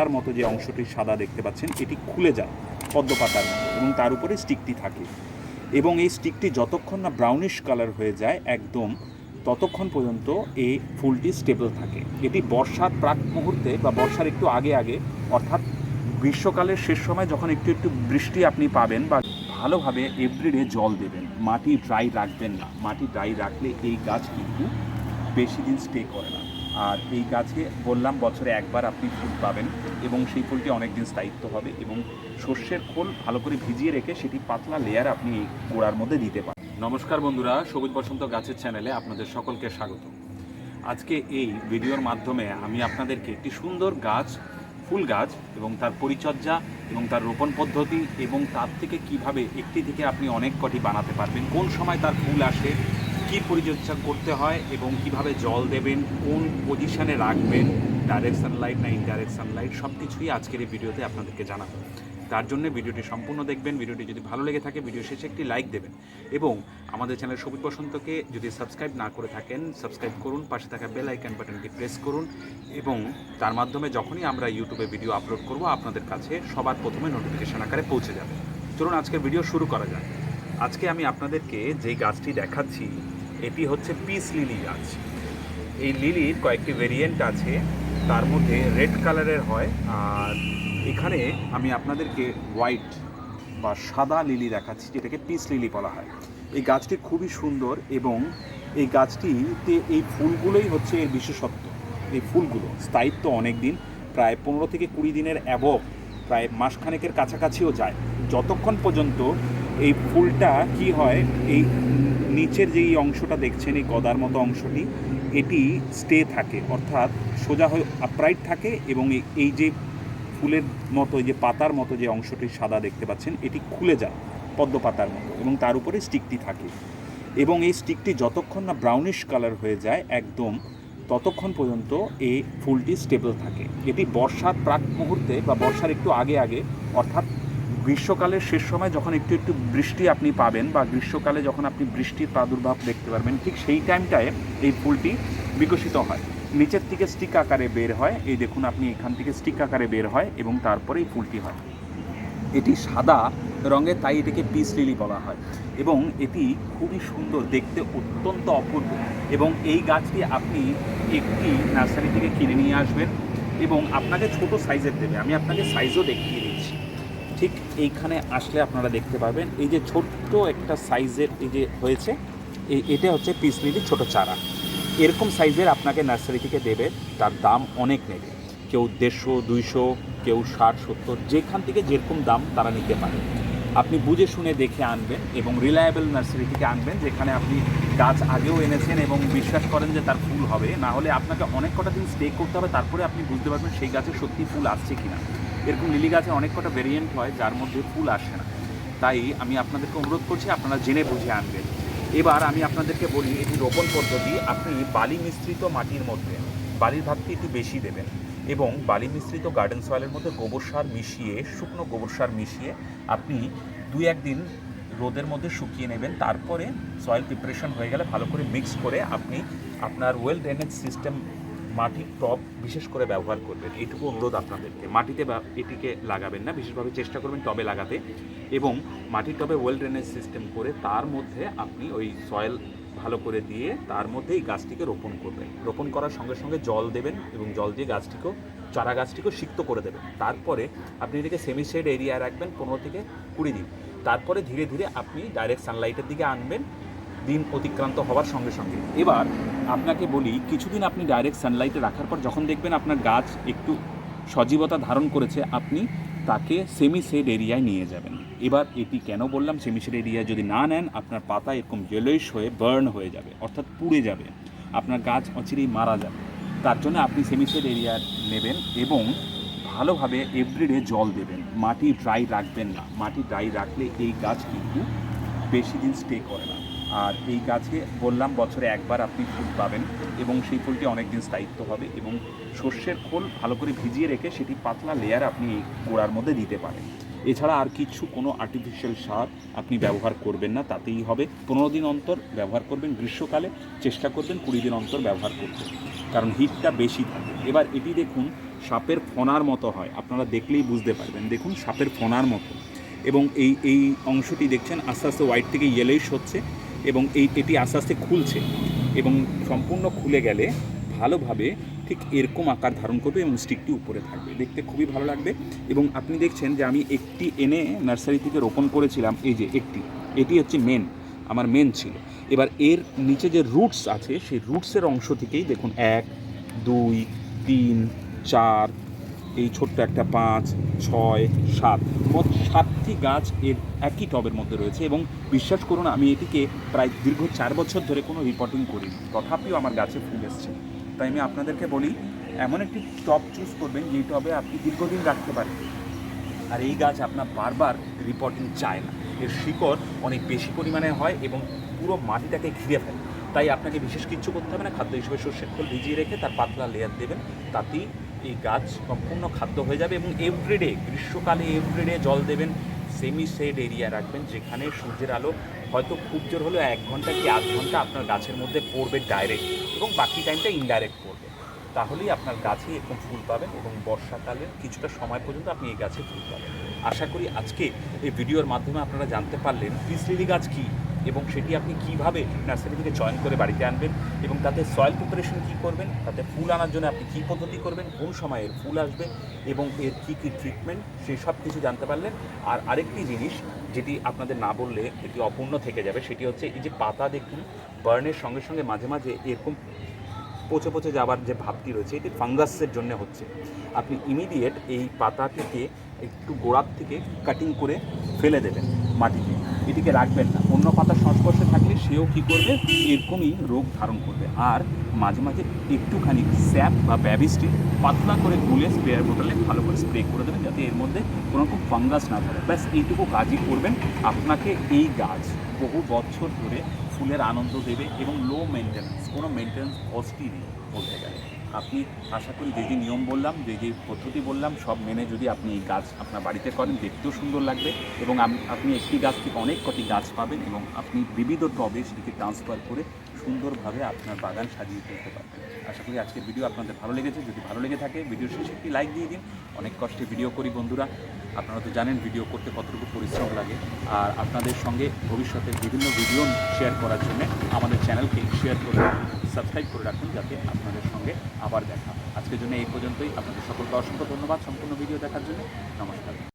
পাতার মতো যে অংশটি সাদা দেখতে পাচ্ছেন, এটি খুলে যায়, পদ্ম পাতার এবং তার উপরে স্টিকটি থাকে। এবং এই স্টিকটি যতক্ষণ না ব্রাউনিশ কালার হয়ে যায়, একদম ততক্ষণ পর্যন্ত এই ফুলটি স্টেবল থাকে। এটি বর্ষার প্রাক মুহূর্তে বা বর্ষার একটু আগে আগে, অর্থাৎ গ্রীষ্মকালের শেষ সময় যখন একটু একটু বৃষ্টি আপনি পাবেন বা ভালোভাবে এভরিডে জল দেবেন, মাটি ড্রাই রাখবেন না। মাটি ড্রাই রাখলে এই গাছ কিন্তু বেশি দিন স্টে করে না। আর এই গাছে বললাম, বছরে একবার আপনি ফুল পাবেন এবং সেই ফুলটি অনেক দিন স্থায়িত্ব হবে এবং শস্যের খোল ভালো করে ভিজিয়ে রেখে সেটি পাতলা লেয়ার আপনি এই গোড়ার মধ্যে দিতে পারেন। নমস্কার বন্ধুরা, সবুজ বসন্ত গাছের চ্যানেলে আপনাদের সকলকে স্বাগত। আজকে এই ভিডিওর মাধ্যমে আমি আপনাদেরকে একটি সুন্দর গাছ, ফুল গাছ এবং তার পরিচর্যা এবং তার রোপণ পদ্ধতি এবং তার থেকে কীভাবে একটি থেকে আপনি অনেক কটি বানাতে পারবেন, কোন সময় তার ফুল আসে কি পরিচর্যা করতে হয় এবং কীভাবে জল দেবেন, কোন পজিশনে রাখবেন ডাইরেক্ট সানলাইট না ইনডাইরেক্ট সানলাইট সব কিছুই আজকের এই ভিডিওতে আপনাদেরকে জানাব। তার জন্য ভিডিওটি সম্পূর্ণ দেখবেন, ভিডিওটি যদি ভালো লেগে থাকে ভিডিও শেষে একটি লাইক দেবেন এবং আমাদের চ্যানেল সবুজ বসন্তকে যদি সাবস্ক্রাইব না করে থাকেন সাবস্ক্রাইব করুন, পাশে থাকা বেল আইকন বাটনটি প্রেস করুন এবং তার মাধ্যমে যখনই আমরা ইউটিউবে ভিডিও আপলোড করব, আপনাদের কাছে সবার প্রথমে নোটিফিকেশন আকারে পৌঁছে যাবে। চলুন আজকের ভিডিও শুরু করা যাক। আজকে আমি আপনাদেরকে যেই গাছটি দেখাচ্ছি এটি হচ্ছে পিস লিলি গাছ। এই লিলির কয়েকটি ভেরিয়েন্ট আছে, তার মধ্যে রেড কালারের হয়, আর এখানে আমি আপনাদেরকে হোয়াইট বা সাদা লিলি দেখাচ্ছি, যেটাকে পিস লিলি বলা হয়। এই গাছটি খুবই সুন্দর এবং এই গাছটিতে এই ফুলগুলোই হচ্ছে এর বিশেষত্ব। এই ফুলগুলো স্থায়িত্ব অনেক দিন প্রায় পনেরো থেকে কুড়ি দিনের অ্যাবভ প্রায় মাসখানেকের কাছাকাছিও যায়। যতক্ষণ পর্যন্ত এই ফুলটা কি হয়, এই নিচের যেই অংশটা দেখছেন, এই গদার মতো অংশটি, এটি স্টে থাকে, অর্থাৎ সোজা হয়ে আপরাইট থাকে এবং এই- যে ফুলের মতো, এই যে পাতার মতো যে অংশটি সাদা দেখতে পাচ্ছেন, এটি খুলে যায়, পদ্ম পাতার মতো এবং তার উপরে স্টিকটি থাকে। এবং এই স্টিকটি যতক্ষণ না ব্রাউনিশ কালার হয়ে যায়, একদম ততক্ষণ পর্যন্ত এই ফুলটি স্টেবল থাকে। এটি বর্ষার প্রাক মুহূর্তে বা বর্ষার একটু আগে আগে, অর্থাৎ গ্রীষ্মকালের শেষ সময় যখন একটু একটু বৃষ্টি আপনি পাবেন বা গ্রীষ্মকালে যখন আপনি বৃষ্টির প্রাদুর্ভাব দেখতে পারবেন, ঠিক সেই টাইমটায় এই ফুলটি বিকশিত হয়। নিচের থেকে স্টিক আকারে বের হয়। এই দেখুন আপনি এখান থেকে স্টিক আকারে বের হয় এবং তারপরে এই ফুলটি হয়। এটি সাদা রঙের, তাই এটিকে পিস লিলি বলা হয়। এবং এটি খুবই সুন্দর, দেখতে অত্যন্ত অপূর্ব। এবং এই গাছটি আপনি একটি নার্সারি থেকে কিনে নিয়ে আসবেন এবং আপনাকে ছোট সাইজের দেবে। আমি আপনাকে সাইজও দেখিয়ে দিচ্ছি ঠিক এইখানে আসলে আপনারা দেখতে পাবেন, এই যে ছোট্ট একটা সাইজের এই যে হয়েছে এই এটা হচ্ছে পিস লিলি ছোটো চারা। এরকম সাইজের আপনাকে নার্সারি থেকে দেবে, তার দাম অনেক নেবে। কেউ দেড়শো, দুইশো, কেউ ষাট, সত্তর, যেখান থেকে যেরকম দাম তারা নিতে পারে। আপনি বুঝে শুনে দেখে আনবেন এবং রিলায়েবল নার্সারি থেকে আনবেন, যেখানে আপনি গাছ আগেও এনেছেন এবং বিশ্বাস করেন যে তার ফুল হবে। না হলে আপনাকে অনেক কটা দিন স্টে করতে হবে, তারপরে আপনি বুঝতে পারবেন সেই গাছে সত্যি ফুল আসছে কিনা। এরকম লিলি গাছে অনেক কটা ভেরিয়েন্ট হয়, যার মধ্যে ফুল আসে না। তাই আমি আপনাদেরকে অনুরোধ করছি, আপনারা জেনে বুঝে আনবেন। এবার আমি আপনাদেরকে বলি, এটি রোপণ পদ্ধতি, আপনি বালি মিশ্রিত মাটির মধ্যে, বালির ভাগটি একটু বেশি দেবেন এবং বালি মিশ্রিত গার্ডেন সয়েলের মধ্যে গোবর সার মিশিয়ে, শুকনো গোবর সার মিশিয়ে আপনি দুই একদিন রোদের মধ্যে শুকিয়ে নেবেন। তারপরে সয়েল প্রিপারেশন হয়ে গেলে ভালো করে মিক্স করে আপনি আপনার ওয়েল ড্রেনেজ সিস্টেম মাটির টব বিশেষ করে ব্যবহার করবেন। এইটুকু অনুরোধ আপনাদেরকে। মাটিতে এটিকে লাগাবেন না, বিশেষভাবে চেষ্টা করবেন টবে লাগাতে। এবং মাটির টবে ওয়েল ড্রেনেজ সিস্টেম করে তার মধ্যে আপনি ওই সয়েল ভালো করে দিয়ে তার মধ্যেই গাছটিকে রোপণ করবেন। রোপণ করার সঙ্গে সঙ্গে জল দেবেন এবং জল দিয়ে গাছটিকেও, চারা গাছটিকেও সিক্ত করে দেবেন। তারপরে আপনি এটাকে সেমি শেড রাখবেন পনেরো থেকে কুড়ি দিন। তারপরে ধীরে ধীরে আপনি ডাইরেক্ট সানলাইটের দিকে আনবেন। দিন অতিক্রান্ত হওয়ার সঙ্গে সঙ্গে। এবার আপনাকে বলি, কিছুদিন আপনি ডাইরেক্ট সানলাইটে রাখার পর যখন দেখবেন আপনার গাছ একটু সজীবতা ধারণ করেছে, আপনি তাকে সেমি শেড এরিয়ায় নিয়ে যাবেন। এবার এটি কেন বললাম? সেমি শেড এরিয়া যদি না নেন, আপনার পাতা এরকম জেলোইশ হয়ে বার্ন হয়ে যাবে, অর্থাৎ পুড়ে যাবে। আপনার গাছ অচিরেই মারা যাবে। তার জন্য আপনি সেমি শেড এরিয়া নেবেন এবং ভালোভাবে এভরিডে জল দেবেন। মাটি ড্রাই রাখবেন না। মাটি ড্রাই রাখলে এই গাছ কিন্তু বেশি দিন স্টে করে না। আর এই গাছে বললাম, বছরে একবার আপনি ফুল পাবেন এবং সেই ফুলটি অনেক দিন স্থায়িত্ব হবে এবং সর্ষের খোল ভালো করে ভিজিয়ে রেখে সেটি পাতলা লেয়ার আপনি এই গোড়ার মধ্যে দিতে পারেন। এছাড়া আর কিছু কোনো আর্টিফিশিয়াল সার আপনি ব্যবহার করবেন না, তাতেই হবে। পনেরো দিন অন্তর ব্যবহার করবেন গ্রীষ্মকালে, চেষ্টা করবেন কুড়ি দিন অন্তর ব্যবহার করতে। কারণ হিটটা বেশি থাকে। এবার এটি দেখুন, সাপের ফনার মতো হয়। আপনারা দেখলেই বুঝতে পারবেন। দেখুন, সাপের ফনার মতো। এবং এই এই অংশটি দেখছেন, আস্তে আস্তে হোয়াইট থেকে ইয়েলোইশ হচ্ছে। এবং এই এটি আস্তে আস্তে খুলছে এবং সম্পূর্ণ খুলে গেলে ভালোভাবে ঠিক এরকম আকার ধারণ করবে এবং স্টিকটি উপরে থাকবে। দেখতে খুবই ভালো লাগবে এবং আপনি দেখছেন যে আমি একটি এনে নার্সারি থেকে রোপণ করেছিলাম, এই যে একটি, এটি হচ্ছে মেন, আমার মেন ছিল। এবার এর নিচে যে রুটস আছে, সেই রুটসের অংশ থেকেই দেখুন, এক, দুই, তিন, চার এই ছোট্ট একটা পাঁচ, ছয়, সাত, মোট সাতটি গাছ এর একই টবের মধ্যে রয়েছে এবং বিশ্বাস করুন, আমি এটিকে প্রায় দীর্ঘ চার বছর ধরে কোনো রিপোর্টিং করিনি। তথাপিও আমার গাছে ফুল এসছে। তাই আমি আপনাদেরকে বলি, এমন একটি টব চুজ করবেন, যেই টবে আপনি দীর্ঘদিন রাখতে পারেন। আর এই গাছ আপনার বারবার রিপোর্টিং চায় না। এর শিকড় অনেক বেশি পরিমাণে হয় এবং পুরো মাটিটাকে ঘিরে ফেলে। তাই আপনাকে বিশেষ কিছু করতে হবে না, খাদ্য হিসেবে সর্ষের খোল ভিজিয়ে রেখে তার পাতলা লেয়ার দেবেন। তাতেই এই গাছ সম্পূর্ণ খাদ্য হয়ে যাবে এবং এভরিডে গ্রীষ্মকালে এভরিডে জল দেবেন সেমি শেড এরিয়া রাখবেন, যেখানে সূর্যের আলো হয়তো খুব জোর হলেও এক ঘণ্টা কি আধ ঘণ্টা আপনার গাছের মধ্যে পড়বে ডাইরেক্ট এবং বাকি টাইমটা ইনডাইরেক্ট পড়বে। তাহলেই আপনার গাছে এরকম ফুল পাবেন এবং বর্ষাকালের কিছুটা সময় পর্যন্ত আপনি এই গাছে ফুল পাবেন। আশা করি আজকে এই ভিডিওর মাধ্যমে আপনারা জানতে পারলেন পিস লিলি গাছ কী? এবং সেটি আপনি কীভাবে নার্সারি থেকে চয়ন করে বাড়িতে আনবেন এবং তাতে সয়েল প্রিপারেশন কী করবেন, তাতে ফুল আনার জন্য আপনি কী পদ্ধতি করবেন, কোন সময়ে এর ফুল আসবে এবং এর কী কী ট্রিটমেন্ট সেই সব কিছু জানতে পারলেন। আর আরেকটি জিনিস যেটি আপনাদের না বললে এটি অপূর্ণ থেকে যাবে, সেটি হচ্ছে এই যে পাতা দেখুন বার্নের সঙ্গে সঙ্গে মাঝে মাঝে এরকম পচে পচে যাওয়ার যে ভাবটি রয়েছে, এটি ফাঙ্গাসের জন্য হচ্ছে। আপনি ইমিডিয়েট এই পাতাটিকে একটু গোড়ার থেকে কাটিং করে ফেলে দেবেন। মাটিতে। এটিকে রাখবেন না। অন্য পাতার সংস্পর্শে থাকলে সেও কী করবে? এরকমই রোগ ধারণ করবে। আর মাঝে মাঝে একটুখানি স্যাপ বা ব্যাবিস্টিন পাতলা করে গুলে স্প্রেয়ার বোতলে ভালো করে স্প্রে করে দেবেন যাতে এর মধ্যে কোনো রকম ফাঙ্গাস না ধরে। ব্যাস, এইটুকু কাজই করবেন আপনাকে এই গাছ বহু বছর ধরে ফুলের আনন্দ দেবে এবং লো মেনটেন্যান্স কোনো মেনটেন্যান্স কস্টই নেই বলতে গেলে। আপনি আশা করি যে যে নিয়ম বললাম, যে যে পদ্ধতি বললাম, সব মেনে যদি আপনি এই গাছ আপনার বাড়িতে করেন, দেখতেও সুন্দর লাগবে এবং আপনি একটি গাছ থেকে অনেক কটি গাছ পাবেন এবং আপনি বিবিধ টবে সেটিকে ট্রান্সফার করে সুন্দরভাবে আপনার বাগান সাজিয়ে তুলতে পারবেন। আশা করি আজকের ভিডিও আপনাদের ভালো লেগেছে। যদি ভালো লেগে থাকে ভিডিও শেষে একটি লাইক দিয়ে দিন। অনেক কষ্টে ভিডিও করি বন্ধুরা। আপনারা তো জানেন ভিডিও করতে কতটুকু পরিশ্রম লাগে। আর আপনাদের সঙ্গে ভবিষ্যতে বিভিন্ন ভিডিও শেয়ার করার জন্য আমাদের চ্যানেলকে শেয়ার করে সাবস্ক্রাইব করে রাখুন, যাতে আপনাদের সঙ্গে আবার দেখা আজকের জন্য এই পর্যন্তই। আপনাদের সকলকে অসংখ্য ধন্যবাদ সম্পূর্ণ ভিডিও দেখার জন্য। নমস্কার।